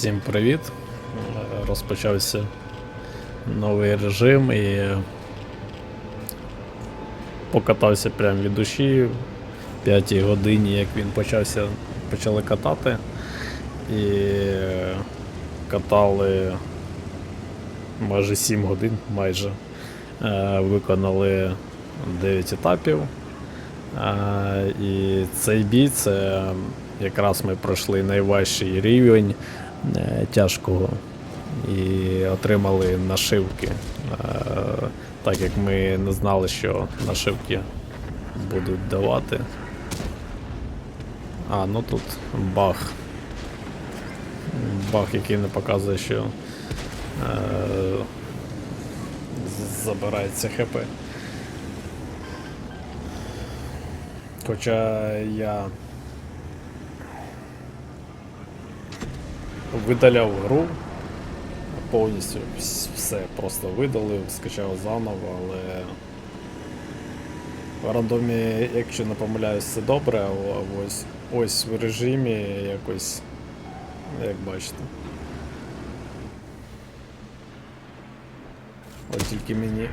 Всім привіт! Розпочався новий режим і покатався прямо від душі. В п'ятій годині, як він почався, почали катати. І катали майже 7 годин, майже. Е, Виконали 9 етапів. Е, І цей бій це якраз ми пройшли найважчий рівень тяжкого і отримали нашивки. Е, Так як ми не знали, що нашивки будуть давати. А, ну тут баг. Баг, який не показує, що е, забирається ХП. Хоча я видаляв гру повністю все просто видалив, скачав заново, але в рандомі, якщо не помиляюсь, все добре, а ось, ось в режимі якось, як бачите. От тільки мені е,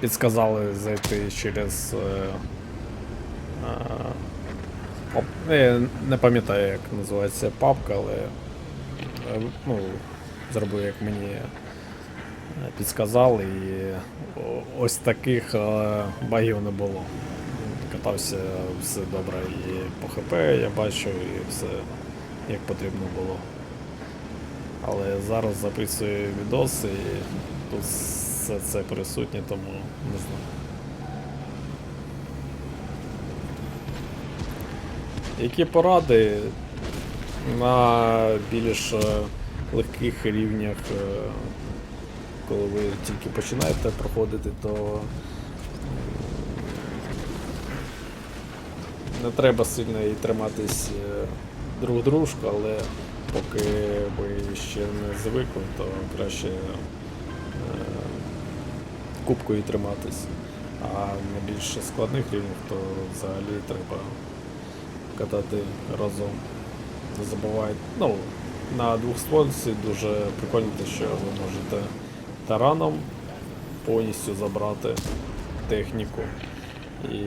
підсказали зайти через. Е, е, Я не пам'ятаю, як називається папка, але е, ну, зробив, як мені е, підсказали, і ось таких е, багів не було. Катався все добре і по ХП я бачу, і все як потрібно було. Але зараз записую відос і тут все це присутнє, тому не знаю. Які поради на більш е, легких рівнях, е, коли ви тільки починаєте проходити, то не треба сильно і триматись е, друг дружку, але поки ви ще не звикли, то краще е, кубкою триматись. А на більш складних рівнях, то взагалі треба катати разом. Не забувайте. Ну, на двохствольці дуже прикольно що ви можете тараном повністю забрати техніку. І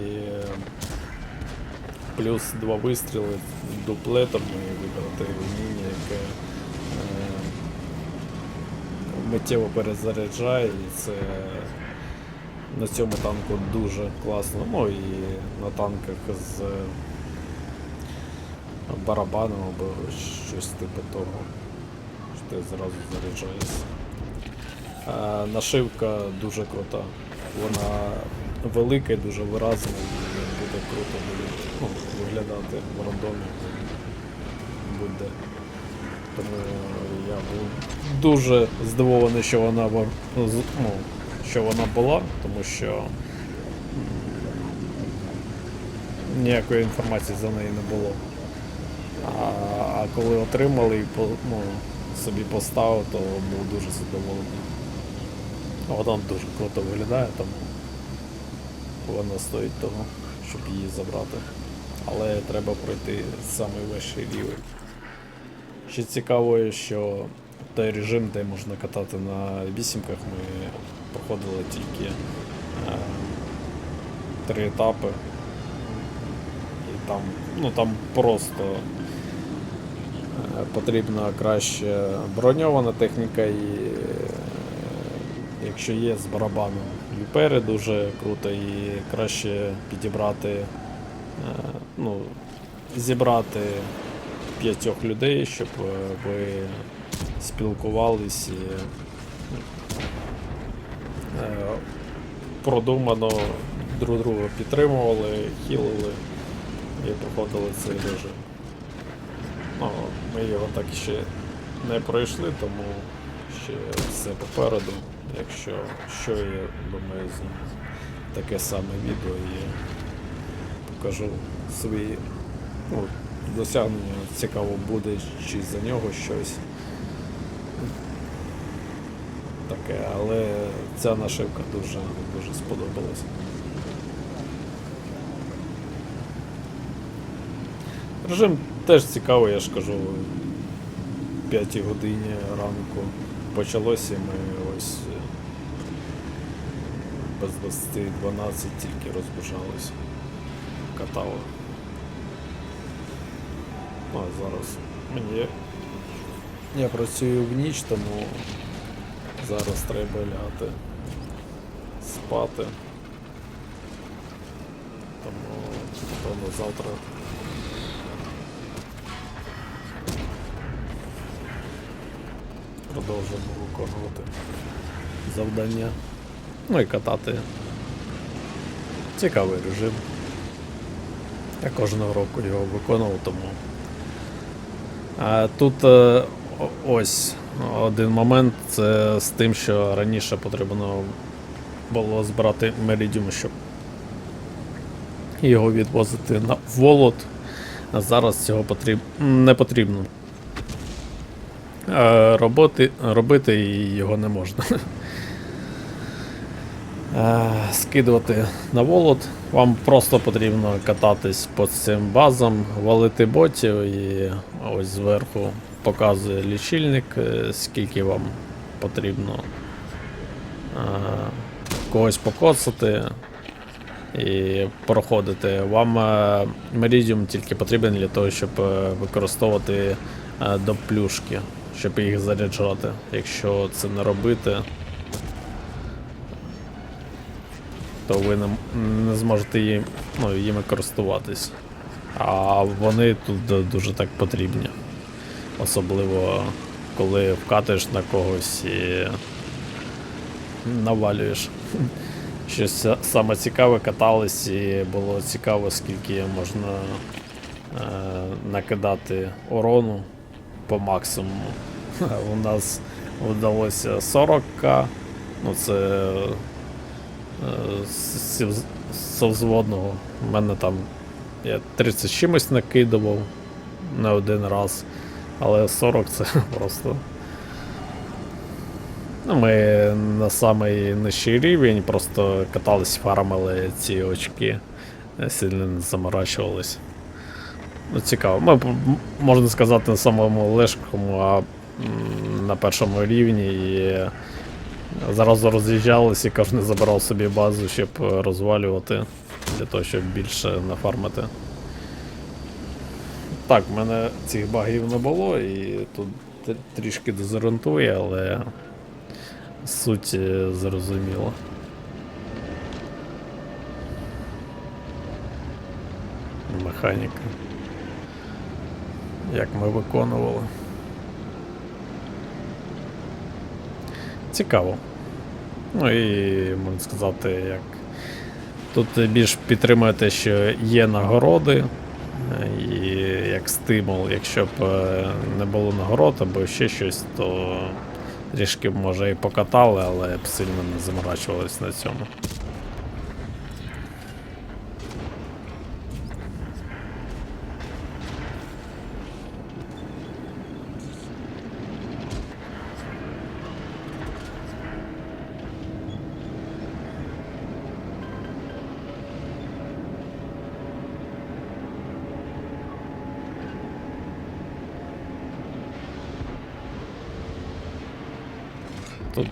плюс два вистріли дуплетом і вибрати вміння, яке е, миттєво перезаряджає, і це на цьому танку дуже класно. Ну і на танках з барабаном або щось типу того. Що ти зразу заряджаєшся. А, нашивка дуже крута. Вона велика і дуже виразна і буде круто ну, виглядати в рандомі. Буде. Тому я був дуже здивований, що вона ну, ну, що вона була, тому що ніякої інформації за неї не було. А, коли отримали і ну, собі поставив, то був дуже задоволений. Вона дуже круто виглядає, тому вона стоїть того, щоб її забрати. Але треба пройти самий вищий рівень. Ще цікаво, що той режим, де можна катати на вісімках, ми проходили тільки е, три етапи. І там, ну, там просто потрібна краще броньована техніка і якщо є з барабаном віпери дуже круто і краще підібрати, е, ну, зібрати п'ятьох людей, щоб е, ви спілкувались і е, продумано друг друга підтримували, хілили і проходили цей режим. Ну, ми його так ще не пройшли, тому ще все попереду. Якщо що, я думаю, таке саме відео і покажу свої ну, досягнення. Цікаво буде, чи за нього щось. Таке, але ця нашивка дуже, дуже сподобалась. Режим теж цікавий, я ж кажу. 5 годині ранку почалося, і ми ось е, без 20 12 тільки розбіжались. Катали. Ну, а зараз мені. Я працюю в ніч, тому зараз треба лягати спати. Тому, напевно, завтра продовжимо виконувати завдання. Ну і катати. Цікавий режим. Я кожного року його виконував, тому. А тут е, ось один момент це з тим, що раніше потрібно було збирати меридіум, щоб його відвозити на волод. А зараз цього потріб... не потрібно. Е, Роботи... Робити його не можна. Скидувати на волод. Вам просто потрібно кататись по цим базам, валити ботів і ось зверху показує лічильник, е, скільки вам потрібно когось покоцати і проходити. Вам е, тільки потрібен для того, щоб е, використовувати до плюшки, щоб їх заряджати. Якщо це не робити, то ви не, не зможете їм, ну, їми користуватись. А вони тут дуже так потрібні. Особливо коли вкатуєш на когось і навалюєш. Щось са- саме цікаве катались і було цікаво, скільки можна е, накидати урону по максимуму. У нас вдалося 40к, ну це е, з- з з взводного. У мене там я 30 чимось накидував не один раз, але 40 це просто. Ну, ми на самий нижчий рівень просто катались, фармили ці очки, е, сильно не заморачувались. Ну, цікаво. Ми, можна сказати, на самому легкому, а на першому рівні і зразу роз'їжджались і кожен забирав собі базу, щоб розвалювати, для того, щоб більше нафармити. Так, в мене цих багів не було і тут трішки дезорієнтує, але суть е, зрозуміла. Механіка. Як ми виконували. Цікаво. Ну і можна сказати, як тут більш підтримує те, що є нагороди, і як стимул, якщо б е, не було нагород або ще щось, то трішки б, може і покатали, але б сильно не заморачувались на цьому. Тут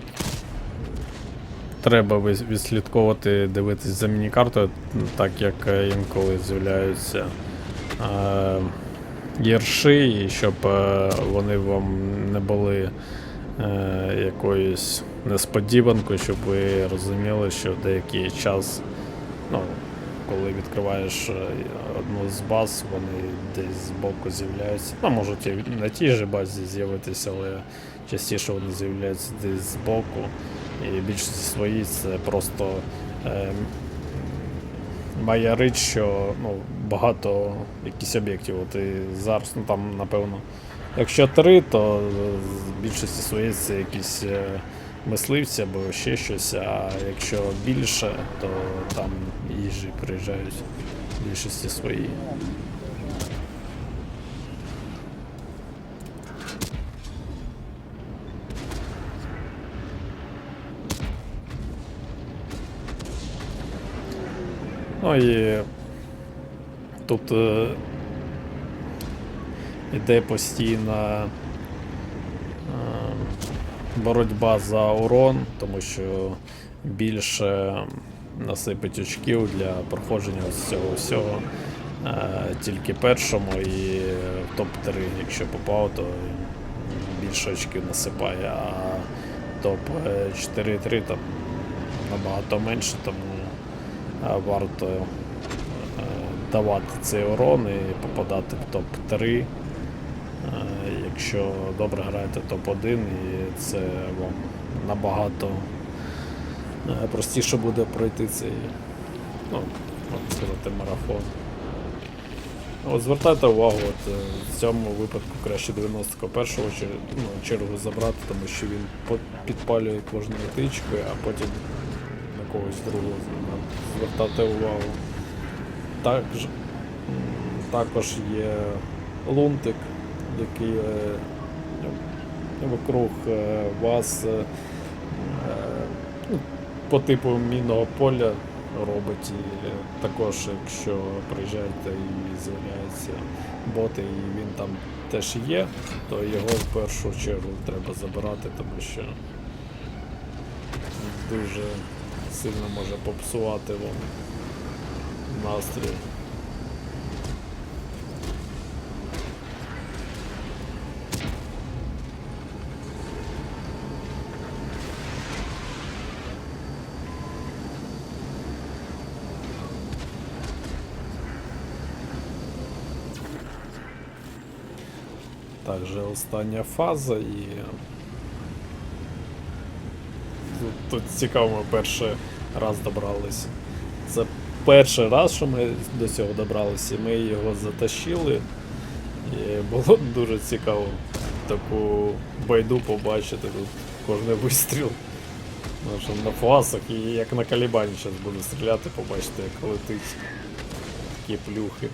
треба відслідковувати, дивитись за міні-картою, так як е, інколи з'являються е, гірші, і щоб е, вони вам не були е, якоюсь несподіванкою, щоб ви розуміли, що в деякий час, ну, коли відкриваєш е, одну з баз, вони десь збоку з'являються. Ну, можуть на тій же базі з'явитися, але частіше вони з'являються десь збоку. І більшість свої це просто е, маярить, що ну, багато якісь об'єктів. От і зараз, ну там, напевно, якщо три, то з більшості своєї це якісь е, мисливці або ще щось, а якщо більше, то там їжі приїжджають в більшості свої. Ну і тут е, іде постійна е, боротьба за урон, тому що більше насипить очків для проходження з цього всього. Е, Тільки першому і в топ-3, якщо попав, то більше очків насипає, а топ 4-3 там набагато менше, тому е, варто е, давати цей урон і попадати в топ-3. Е, Якщо добре граєте топ-1, і це вам набагато е, простіше буде пройти цей, ну, марафон. От звертайте увагу, от, е, в цьому випадку краще 91-го чер... ну, чергу забрати, тому що він підпалює кожною тичкою, а потім когось другого звертати увагу. Також, також є лунтик, який е, вокруг е, вас е, ну, по типу мінного поля робить. І також, якщо приїжджаєте і з'являються боти, і він там теж є, то його в першу чергу треба забирати, тому що дуже сильно може попсувати вам настрій. Також остання фаза і. Тут, цікаво, ми перший раз добралися. Це перший раз, що ми до цього добралися, ми його затащили. І було дуже цікаво таку байду побачити тут кожний вистріл. Що на фасах і як на калібані зараз буду стріляти, побачите, як летить такі плюхи.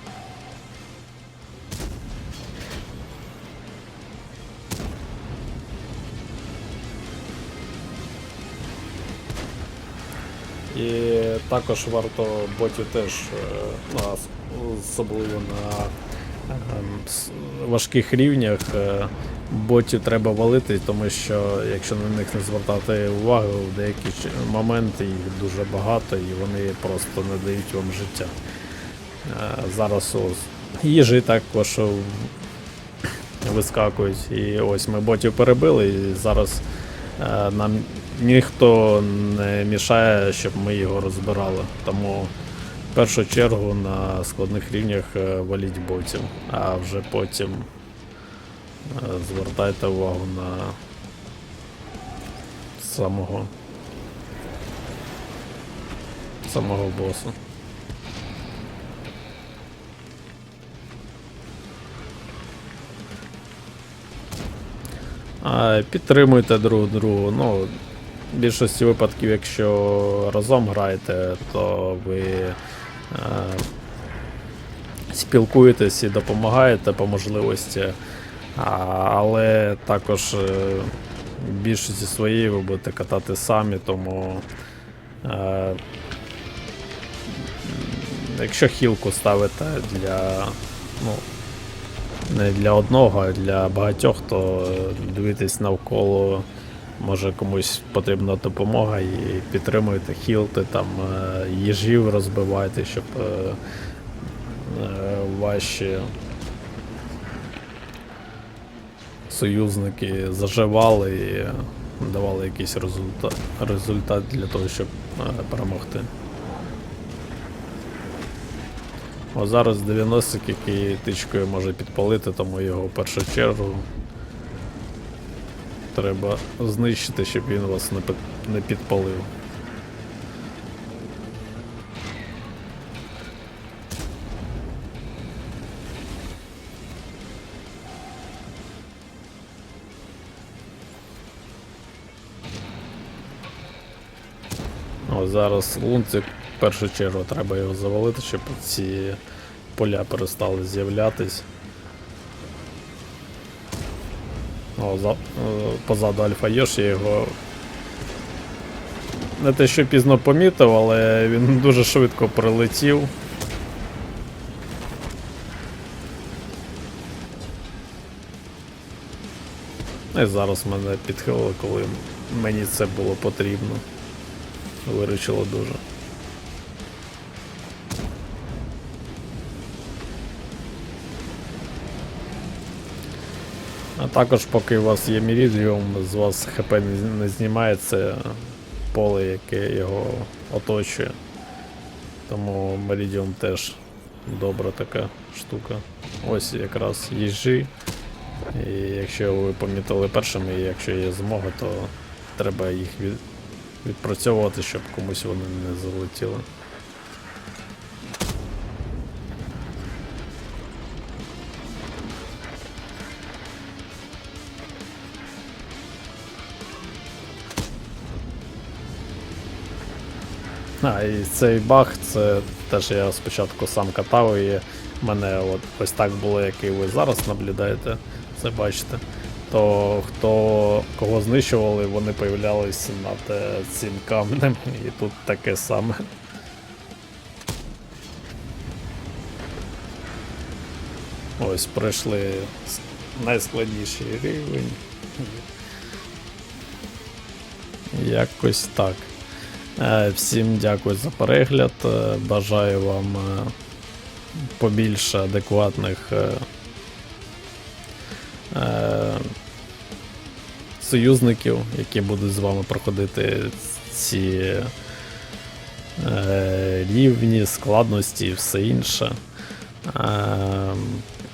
І також варто ботів теж, е, ну, особливо на ем, важких рівнях, е, ботів треба валити, тому що якщо на них не звертати увагу, в деякі моменти їх дуже багато і вони просто не дають вам життя. Е, Зараз ось їжі також вискакують. І ось ми ботів перебили, і зараз нам ніхто не мішає, щоб ми його розбирали. Тому в першу чергу на складних рівнях е, валіть ботів, а вже потім е, звертайте увагу на самого самого боса. Підтримуйте друг другу. Ну, в більшості випадків, якщо разом граєте, то ви е, спілкуєтесь і допомагаєте по можливості. Але також е, в більшості своєї ви будете катати самі, тому е, якщо хілку ставите для. Ну, не для одного, а для багатьох, то дивитись навколо, може комусь потрібна допомога і підтримуйте, хілти, там е, їжів розбивайте, щоб е, е, ваші союзники заживали і давали якийсь результат, для того, щоб е, перемогти. О, зараз 90 який тичкою може підпалити, тому його в першу чергу треба знищити, щоб він вас не, під- не підпалив. О, зараз лунцик в першу чергу треба його завалити, щоб ці поля перестали з'являтись. О, за, е, позаду Альфа Йош, я його не те, що пізно помітив, але він дуже швидко прилетів. Ну і зараз мене підхилили, коли мені це було потрібно. Виручило дуже. А також, поки у вас є Мірідіум, з вас ХП не, знімається поле, яке його оточує. Тому Меридіум теж добра така штука. Ось якраз їжі. І якщо ви помітили першими, і якщо є змога, то треба їх від... відпрацьовувати, щоб комусь вони не залетіли. І цей баг, це теж я спочатку сам катав, і в мене от ось так було, як і ви зараз наблюдаєте, це бачите. То хто кого знищували, вони появлялись над цим камнем, і тут таке саме. Ось пройшли найскладніший рівень. Якось так. Е, Всім дякую за перегляд. Е, Бажаю вам е, побільше адекватних союзників, які будуть з вами проходити ці рівні, складності і все інше.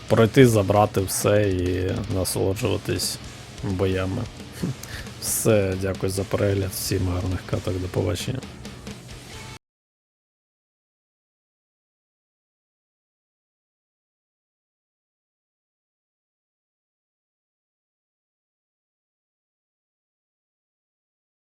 Пройти, забрати все і насолоджуватись боями. Все, дякую за перегляд, всім гарних каток, до побачення.